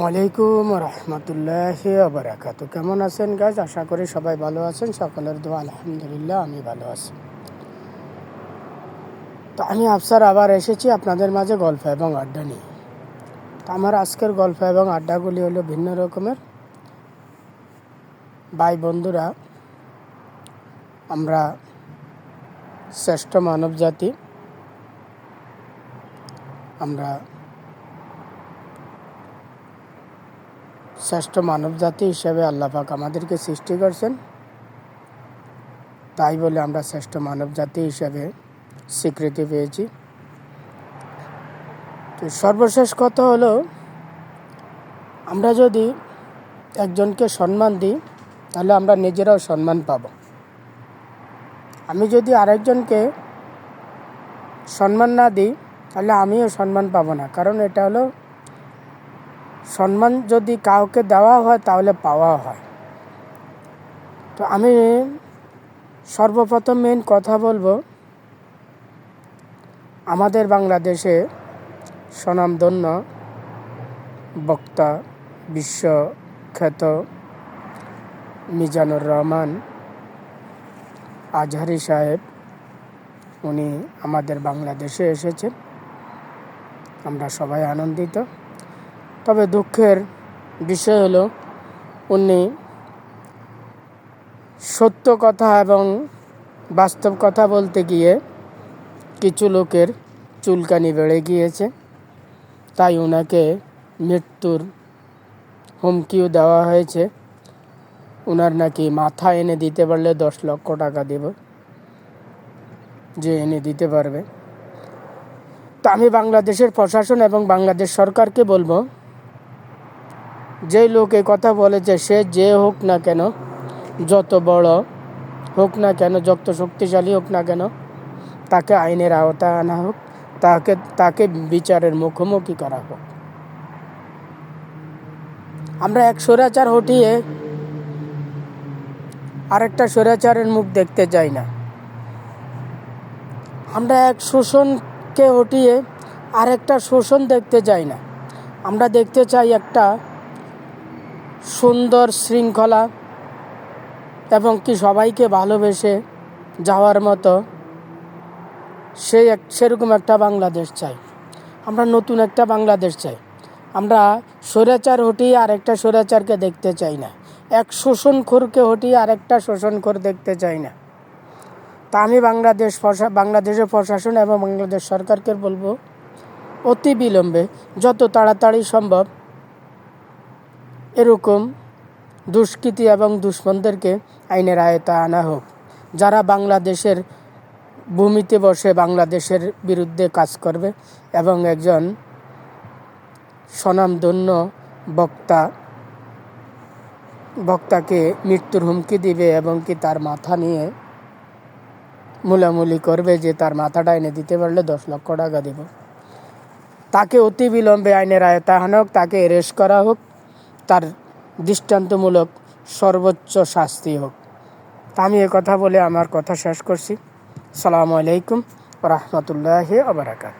ওয়ালাইকুম রহমতুল্লাহ বারাকাত। কেমন আছেন গাছ আশা করি সবাই ভালো আছেন। সকলের দোয়া, আলহামদুলিল্লাহ, আমি ভালো আছি। তো আমি আফসার আবার এসেছি আপনাদের মাঝে গল্প এবং আড্ডা নিয়ে। তো আমার আজকের গল্প এবং আড্ডাগুলি হলো ভিন্ন রকমের। ভাই বন্ধুরা, আমরা শ্রেষ্ঠ মানব জাতি আমরা শ্রেষ্ঠ মানব জাতি হিসেবে আল্লাপাক আমাদেরকে সৃষ্টি করছেন। তাই বলে আমরা শ্রেষ্ঠ মানব জাতি হিসেবে স্বীকৃতি পেয়েছি। তো সর্বশেষ কথা হলো, আমরা যদি একজনকে সম্মান দিই, তাহলে আমরা নিজেরাও সম্মান পাব। আমি যদি আরেকজনকে সম্মান না দিই, তাহলে আমিও সম্মান পাবো না। কারণ এটা হলো সম্মান যদি কাউকে দেওয়া হয়, তাহলে পাওয়া হয়। তো আমি সর্বপ্রথম মেন কথা বলব, আমাদের বাংলাদেশে স্বনামধন্য বক্তা বিশ্বখ্যাত মিজানুর রহমান আজহারি সাহেব, উনি আমাদের বাংলাদেশে এসেছেন। আমরা সবাই আনন্দিত। তবে দুঃখের বিষয় হলো, উনি সত্য কথা এবং বাস্তব কথা বলতে গিয়ে কিছু লোকের চুলকানি বেড়ে গিয়েছে। তাই ওনাকে মৃত্যুর হুমকিও দেওয়া হয়েছে। ওনার নাকি মাথা এনে দিতে পারলে দশ লক্ষ টাকা দেব, যে এনে দিতে পারবে। তা আমি বাংলাদেশের প্রশাসন এবং বাংলাদেশ সরকারকে বলব যেই লোক কথা বলেছে, সে যে হোক না কেন, যত বড় হোক না কেন, যত শক্তিশালী হোক না কেন, তাকে আইনের আওতায় আনা হোক, তাকে তাকে বিচারের মুখোমুখি করা হোক। আমরা এক স্বৈরাচার হটিয়ে আরেকটা স্বৈরাচারের মুখ দেখতে চাই না। আমরা এক শোষণকে হটিয়ে আরেকটা শোষণ দেখতে চাই না। আমরা দেখতে চাই একটা সুন্দর শৃঙ্খলা এবং কি সবাইকে ভালোবেসে যাওয়ার মতো সেই এক সেরকম একটা বাংলাদেশ চাই। আমরা নতুন একটা বাংলাদেশ চাই। আমরা স্বৈরাচার হটিয়ে আরেকটা স্বৈরাচারকে দেখতে চাই না। এক শোষণখোরকে হটিয়ে আরেকটা শোষণখোর দেখতে চাই না। তা আমি বাংলাদেশ প্রশা বাংলাদেশের প্রশাসন এবং বাংলাদেশ সরকারকে বলব, অতি বিলম্বে, যত তাড়াতাড়ি সম্ভব এরকম দুষ্কৃতি এবং দুশ্মনদেরকে আইনের আয়তায় আনা হোক। যারা বাংলাদেশের ভূমিতে বসে বাংলাদেশের বিরুদ্ধে কাজ করবে এবং একজন স্বনামধন্য বক্তা, বক্তাকে মৃত্যুর হুমকি দিবে এবং কি তার মাথা নিয়ে মুলামুলি করবে যে তার মাথাটা এনে দিতে পারলে দশ লক্ষ টাকা দেব। তাকে অতি বিলম্বে আইনের আয়তায় আনা হোক, তাকে এরেস্ট করা হোক তার দৃষ্টান্তমূলক সর্বোচ্চ শাস্তি হোক। আমি এ কথা বলে আমার কথা শেষ করছি। সালামু আলাইকুম রহমতুল্লাহ আবরাকাত